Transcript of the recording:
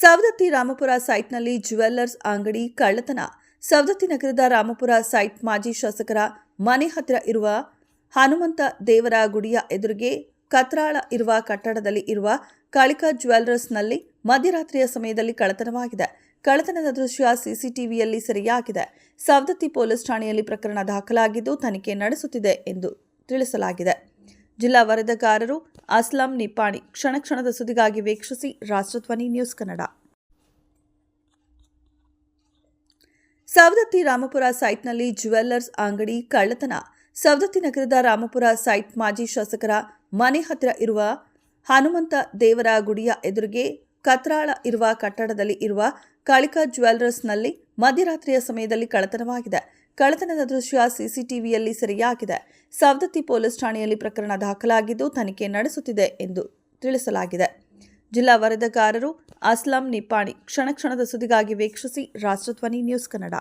ಸವದತ್ತಿ ರಾಮಪುರ ಸೈಟ್ನಲ್ಲಿ ಜ್ಯುವೆಲ್ಲರ್ಸ್ ಅಂಗಡಿ ಕಳ್ಳತನ. ಸವದತ್ತಿ ನಗರದ ರಾಮಪುರ ಸೈಟ್ ಮಾಜಿ ಶಾಸಕರ ಮನೆ ಹತ್ತಿರ ಇರುವ ಹನುಮಂತ ದೇವರ ಗುಡಿಯ ಎದುರಿಗೆ ಕತ್ರಾಳ ಇರುವ ಕಟ್ಟಡದಲ್ಲಿ ಇರುವ ಕಾಳಿಕಾ ಜ್ಯುವೆಲ್ಲರ್ಸ್ನಲ್ಲಿ ಮಧ್ಯರಾತ್ರಿಯ ಸಮಯದಲ್ಲಿ ಕಳ್ಳತನವಾಗಿದೆ. ಕಳ್ಳತನದ ದೃಶ್ಯ ಸಿಸಿಟಿವಿಯಲ್ಲಿ ಸೆರೆಯಾಗಿದೆ. ಸವದತ್ತಿ ಪೊಲೀಸ್ ಠಾಣೆಯಲ್ಲಿ ಪ್ರಕರಣ ದಾಖಲಾಗಿದ್ದು, ತನಿಖೆ ನಡೆಸುತ್ತಿದೆ ಎಂದು ತಿಳಿಸಲಾಗಿದೆ. ಜಿಲ್ಲಾ ವರದಿಗಾರರು ಅಸ್ಲಾಂ ನಿಪಾಣಿ ಕ್ಷಣ ಕ್ಷಣದ ಸುದ್ದಿಗಾಗಿ ವೀಕ್ಷಿಸಿ ರಾಷ್ಟ್ರಧ್ವನಿ ನ್ಯೂಸ್ ಕನ್ನಡ. ಸವದತ್ತಿ ರಾಮಪುರ ಸೈಟ್ನಲ್ಲಿ ಜುವೆಲ್ಲರ್ಸ್ ಅಂಗಡಿ ಕಳ್ಳತನ. ಸವದತ್ತಿ ನಗರದ ರಾಮಪುರ ಸೈಟ್ ಮಾಜಿ ಶಾಸಕರ ಮನೆ ಹತ್ತಿರ ಇರುವ ಹನುಮಂತ ದೇವರ ಗುಡಿಯ ಎದುರಿಗೆ ಕತ್ರಾಳ ಇರುವ ಕಟ್ಟಡದಲ್ಲಿ ಇರುವ ಕಾಳಿಕಾ ಜ್ಯುವೆಲ್ಲರ್ಸ್ನಲ್ಲಿ ಮಧ್ಯರಾತ್ರಿಯ ಸಮಯದಲ್ಲಿ ಕಳತನವಾಗಿದೆ ಕಳತನದ ದೃಶ್ಯ ಸಿಸಿಟಿವಿಯಲ್ಲಿ ಸೆರೆಯಾಗಿದೆ. ಸವದತ್ತಿ ಪೊಲೀಸ್ ಠಾಣೆಯಲ್ಲಿ ಪ್ರಕರಣ ದಾಖಲಾಗಿದ್ದು ತನಿಖೆ ನಡೆಸುತ್ತಿದೆ ಎಂದು ತಿಳಿಸಲಾಗಿದೆ. ಜಿಲ್ಲಾ ವರದಿಗಾರರು ಅಸ್ಲಾಂ ನಿಪ್ಪಾಣಿ ಕ್ಷಣ ಕ್ಷಣದ ಸುದ್ದಿಗಾಗಿ ವೀಕ್ಷಿಸಿ ರಾಷ್ಟ್ರಧ್ವನಿ ನ್ಯೂಸ್ ಕನ್ನಡ.